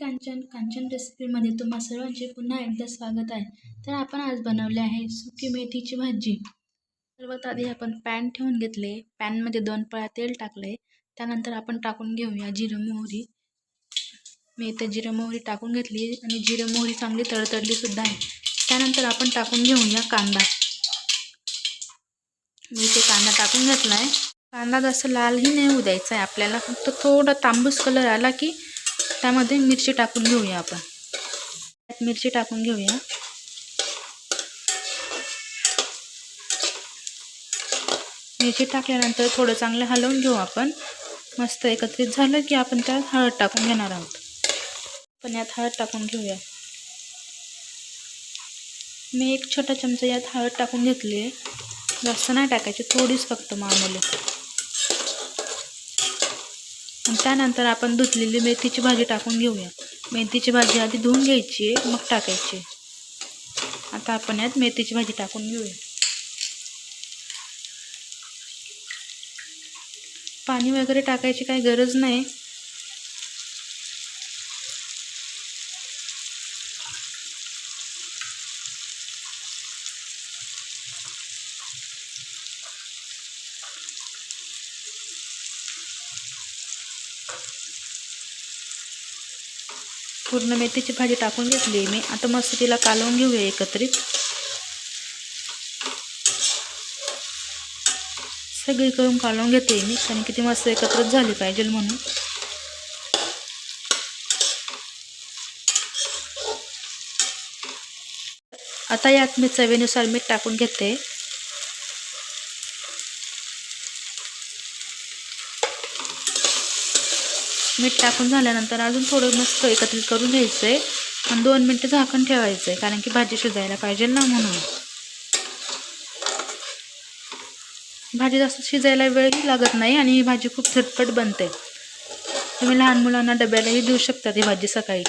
कांचन कांचन रेसिपीमध्ये तुम्हा सर्वांचे पुन्हा एकदा स्वागत आहे. तर आपण आज बनवले आहे सुकी मेथीची भाजी. सर्वात आधी आपण पॅन ठेवून घेतले. पॅनमध्ये दोन पळ्या तेल टाकले. त्यानंतर आपण टाकून घेऊया जिरं मोहरी. मी इथं जिरं मोहरी टाकून घेतली आणि जिरं मोहरी चांगली तडतडलीसुद्धा आहे. त्यानंतर आपण टाकून घेऊया कांदा. मी इथे कांदा टाकून घेतला आहे कांदा जास्त लालही नाही होऊ द्यायचा आहे आपल्याला. फक्त थोडा तांबूस कलर आला की त्यामध्ये मिरची टाकून घेऊया आपण. त्यात मिरची टाकून घेऊया. मिरची टाकल्यानंतर थोडं चांगलं हलवून घेऊ आपण. मस्त एकत्रित झालं की आपण त्यात हळद टाकून घेणार आहोत. पण यात हळद टाकून घेऊया. मी एक छोटा चमचा यात हळद टाकून घेतली आहे. जास्त नाही टाकायची थोडीच फक्त मामूली. आणि त्यानंतर आपण धुतलेली मेथीची भाजी टाकून घेऊया. मेथीची भाजी आधी धुवून घ्यायची आहे मग टाकायची. आता आपण यात मेथीची भाजी टाकून घेऊया. पाणी वगैरे टाकायची काही गरज नाही. पूर्ण मेथीची भाजी टाकून घेतली मी. आता मस्त तिला कालवून घेऊया एकत्रित. सगळी करून कालवून घेते मी कारण की ती मस्त एकत्रित झाली पाहिजे म्हणून. आता यात मी चवीनुसार मीठ टाकून घेते. मीठ टाकून झाल्यानंतर अजून थोडं मस्त एकत्रित करून घ्यायचं आहे आणि दोन मिनटं झाकण ठेवायचं आहे कारण की भाजी शिजायला पाहिजे ना म्हणून. भाजी जास्त शिजायला वेळही लागत नाही आणि ही भाजी खूप झटपट बनते. तुम्ही लहान मुलांना डब्यालाही देऊ शकता ही भाजी सकाळी.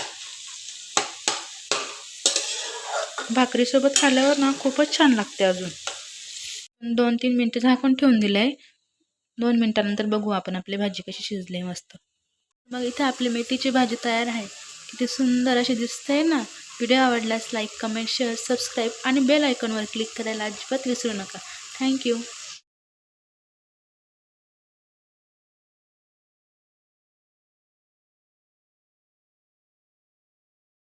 भाकरीसोबत खाल्ल्यावर ना खूपच छान लागते अजून. दोन तीन मिनटं झाकून ठेवून दिलं आहे दोन मिनटानंतर बघू आपण आपली भाजी कशी शिजली मस्त. मग इथे आपली मेथीची भाजी तयार आहे. किती सुंदर अशी दिसते ना? व्हिडिओ आवडल्यास लाईक कमेंट शेअर सबस्क्राईब आणि बेल आयकॉनवर क्लिक करायला अजिबात विसरू नका. थँक्यू